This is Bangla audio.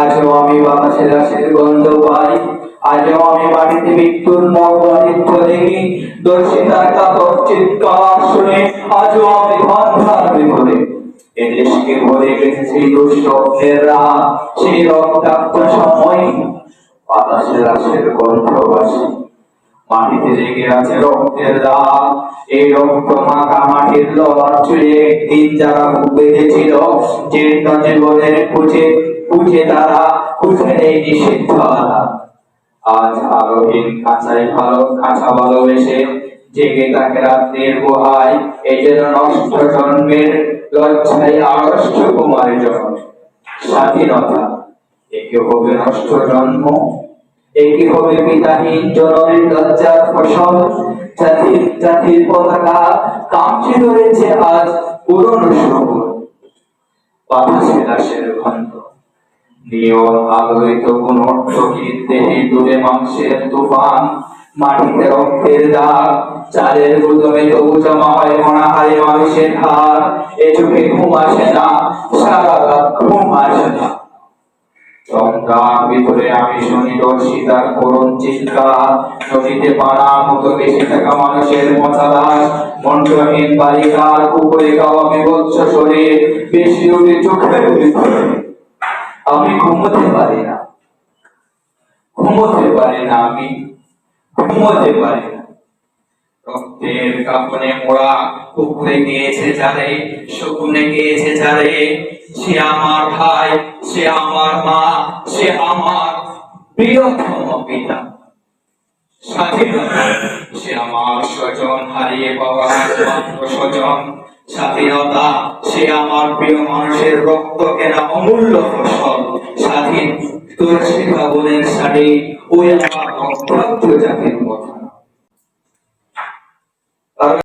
আজও আমি বাতাসের রাশের গন্ধ পাই। আজও আমি বাড়িতে মৃত্যুর মর্মাদিত্য দেখি। দর্শিতার কাতর চিৎকার শুনে আজও আমি অন্ধার ভিতরে এ দেশকে ভরে গেছে দুঃস্বপ্নের রাত, সেই রক্তাক্ত সময়। বাতাসের রাশের গন্ধ বাসি মাটিতে লেগে আছে রক্তের দাগ। এই রক্ত মাখা লড় চুড়ে একদিন যারা বেঁধেছিল জীর্ণ জীবনের খুঁজে খুঁজে তারা খুঁজে নেই নিষিদ্ধ আজ আলোহীন কাঁচাই ভালো কাঁচা ভালোবেসে জেগে তাকে রাত্রির গুহায়, এই যেন নষ্ট জন্মের লজ্জায় আড়ষ্ট কুমারের জন্ম স্বাধীনতা একে হবে নষ্ট জন্ম? একই হবে পিতাহীন জননীর লজ্জার ফসল? জাতির জাতির পতাকা কাঁপছে ধরেছে আজ পুরনো শহর বাতাসে দাসের নিয়ম কোন অর্থহীন দেহে মাংসের তুফান, মাটিতে রক্তের দাগ, চালের গুদমে তবু জমা হয় মনা হারে মানুষের হার, এ চোখে ঘুম আসে না, সারা আমি ঘুমোতে পারি না। ঘুমোতে পারি না আমি। ঘুমোতে পারি না। রক্তের কাপনে মোড়া কুকুরে গিয়েছে যারে শকুনে গিয়েছে যারে সে আমার ভাই, সে সে আমার প্রিয়তম পিতা। স্বাধীনতা সে আমার স্বজন হারিয়ে পাওয়া স্বজন। স্বাধীনতা সে আমার প্রিয় মানুষের রক্ত কেনা অমূল্য ফসল। স্বাধীন তুলসী ভবনের শাড়ি ওই আমার রক্তাক্ত জাতির কথা।